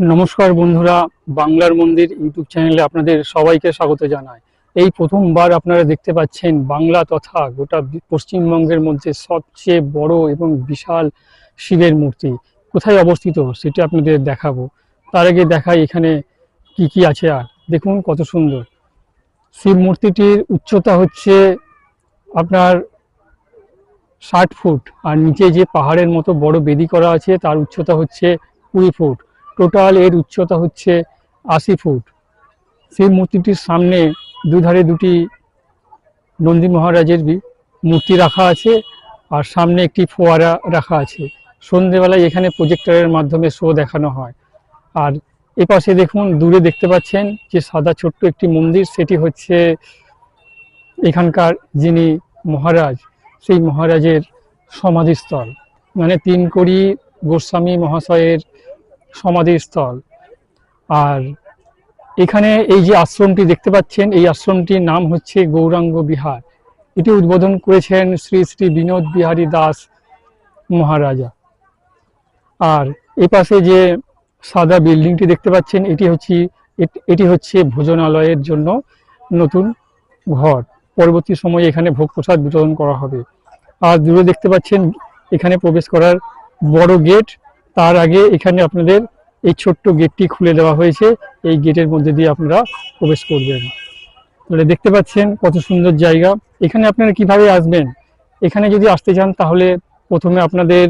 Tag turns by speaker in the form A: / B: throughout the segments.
A: নমস্কার বন্ধুরা, বাংলার মন্দির ইউটিউব চ্যানেলে আপনাদের সবাইকে স্বাগত জানায় এই প্রথমবার আপনারা দেখতে পাচ্ছেন বাংলা তথা গোটা পশ্চিমবঙ্গের মধ্যে সবচেয়ে বড় এবং বিশাল শিবের মূর্তি। কোথায় অবস্থিত সেটি আপনাদের দেখাবো। তার আগে দেখাই এখানে কি কি আছে আর। দেখুন কত সুন্দর। শিব মূর্তিটির উচ্চতা হচ্ছে আপনার ষাট ফুট, আর নিচে যে পাহাড়ের মতো বড় বেদি করা আছে তার উচ্চতা হচ্ছে কুড়ি ফুট। টোটাল এর উচ্চতা হচ্ছে আশি ফুট। সেই মূর্তিটির সামনে দুধারে দুটি নন্দী মহারাজের মূর্তি রাখা আছে আর সামনে একটি ফোয়ারা রাখা আছে। সন্ধেবেলায় এখানে প্রজেক্টরের মাধ্যমে শো দেখানো হয়। আর এপাশে দেখুন, দূরে দেখতে পাচ্ছেন যে সাদা ছোট্ট একটি মন্দির, সেটি হচ্ছে এখানকার যিনি মহারাজ, সেই মহারাজের সমাধিস্থল। মানে তিন কোড়ি গোস্বামী মহাশয়ের সমাধিস্থল আর এখানে এই যে আশ্রমটি দেখতে পাচ্ছেন, এই আশ্রমটির নাম হচ্ছে গৌরাঙ্গ বিহার। এটি উদ্বোধন করেছেন শ্রী শ্রী বিনোদ বিহারী দাস মহারাজা। আর এ পাশে যে সাদা বিল্ডিংটি দেখতে পাচ্ছেন, এটি হচ্ছে এটি হচ্ছে ভোজনালয়ের জন্য নতুন ঘর। পরবর্তী সময়ে এখানে ভোগ প্রসাদ বিতরণ করা হবে। আর দূরে দেখতে পাচ্ছেন, এখানে প্রবেশ করার বড় গেট তার আগে এখানে আপনাদের এই ছোট্ট গেটটি খুলে দেওয়া হয়েছে। এই গেটের মধ্যে দিয়ে আপনারা প্রবেশ করবেন। তাহলে দেখতে পাচ্ছেন কত সুন্দর জায়গা। এখানে আপনারা কীভাবে আসবেন? এখানে যদি আসতে চান, তাহলে প্রথমে আপনাদের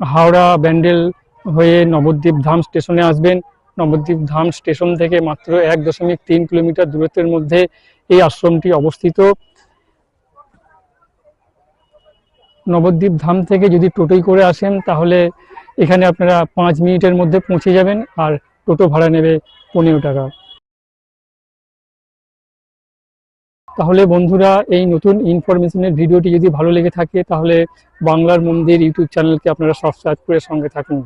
A: হাওড়া ব্যান্ডেল হয়ে নবদ্বীপ ধাম স্টেশনে আসবেন। নবদ্বীপ ধাম স্টেশন থেকে মাত্র এক দশমিক তিন কিলোমিটার দূরত্বের মধ্যে এই আশ্রমটি অবস্থিত। নবদ্বীপ ধাম থেকে যদি টোটোই করে আসেন, তাহলে এখানে আপনারা পাঁচ মিনিটের মধ্যে পৌঁছে যাবেন আর টোটো ভাড়া নেবে পনেরো টাকা। তাহলে বন্ধুরা, এই নতুন ইনফরমেশনের ভিডিওটি যদি ভালো লেগে থাকে, তাহলে বাংলার মন্দির ইউটিউব চ্যানেলকে আপনারা সাবস্ক্রাইব করে সঙ্গে থাকুন।